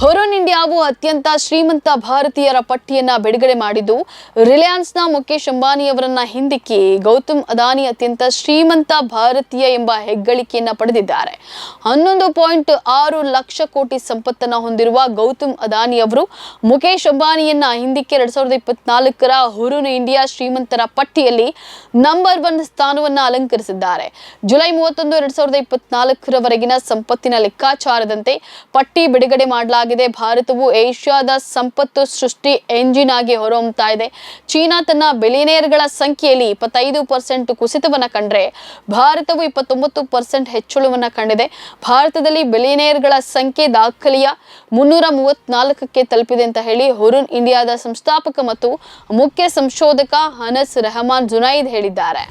ಹೊರನ್ ಇಂಡಿಯಾವು ಅತ್ಯಂತ ಶ್ರೀಮಂತ ಭಾರತೀಯರ ಪಟ್ಟಿಯನ್ನ ಬಿಡುಗಡೆ ಮಾಡಿದ್ದು, ರಿಲಯನ್ಸ್ನ ಮುಖೇಶ್ ಅಂಬಾನಿಯವರನ್ನ ಹಿಂದಿಕ್ಕಿ ಗೌತಮ್ ಅದಾನಿ ಅತ್ಯಂತ ಶ್ರೀಮಂತ ಭಾರತೀಯ ಎಂಬ ಹೆಗ್ಗಳಿಕೆಯನ್ನ ಪಡೆದಿದ್ದಾರೆ. ಹನ್ನೊಂದು ಪಾಯಿಂಟ್ ಆರು ಲಕ್ಷ ಕೋಟಿ ಸಂಪತ್ತನ್ನ ಹೊಂದಿರುವ ಗೌತಮ್ ಅದಾನಿ ಅವರು ಮುಖೇಶ್ ಅಂಬಾನಿಯನ್ನ ಹಿಂದಿಕ್ಕಿ ಎರಡ್ ಸಾವಿರದ ಇಪ್ಪತ್ನಾಲ್ಕರ ಹುರುನ್ ಇಂಡಿಯಾ ಶ್ರೀಮಂತರ ಪಟ್ಟಿಯಲ್ಲಿ ನಂಬರ್ ಒನ್ ಸ್ಥಾನವನ್ನ ಅಲಂಕರಿಸಿದ್ದಾರೆ. ಜುಲೈ ಮೂವತ್ತೊಂದು, ಎರಡ್ ಸಾವಿರದ ಇಪ್ಪತ್ನಾಲ್ಕರವರೆಗಿನ ಸಂಪತ್ತಿನ ಲೆಕ್ಕಾಚಾರದಂತೆ ಪಟ್ಟಿ ಬಿಡುಗಡೆ ಮಾಡಲಾಗಿದೆ. ಭಾರತವು ಏಷ್ಯಾದ ಸಂಪತ್ತು ಸೃಷ್ಟಿ ಎಂಜಿನ್ ಆಗಿ ಹೊರಹೊಮ್ಮುತ್ತಾ ಇದೆ. ಚೀನಾ ತನ್ನ ಬಿಲಿಯನೇರ್ಗಳ ಸಂಖ್ಯೆಯಲ್ಲಿ ಇಪ್ಪತ್ತೈದು ಪರ್ಸೆಂಟ್ ಕುಸಿತವನ್ನ ಕಂಡ್ರೆ, ಭಾರತವು ಇಪ್ಪತ್ತೊಂಬತ್ತು ಪರ್ಸೆಂಟ್ ಹೆಚ್ಚಳವನ್ನ ಕಂಡಿದೆ. ಭಾರತದಲ್ಲಿ ಬಿಲಿಯನೇರ್ಗಳ ಸಂಖ್ಯೆ ದಾಖಲೆಯ ಮುನ್ನೂರ ಮೂವತ್ನಾಲ್ಕಕ್ಕೆ ತಲುಪಿದೆ ಅಂತ ಹೇಳಿ ಹುರುನ್ ಇಂಡಿಯಾದ ಸಂಸ್ಥಾಪಕ ಮತ್ತು ಮುಖ್ಯ ಸಂಶೋಧಕ ಹನಸ್ ರೆಹಮಾನ್ ಜುನೈದ್ ಹೇಳಿದ್ದಾರೆ.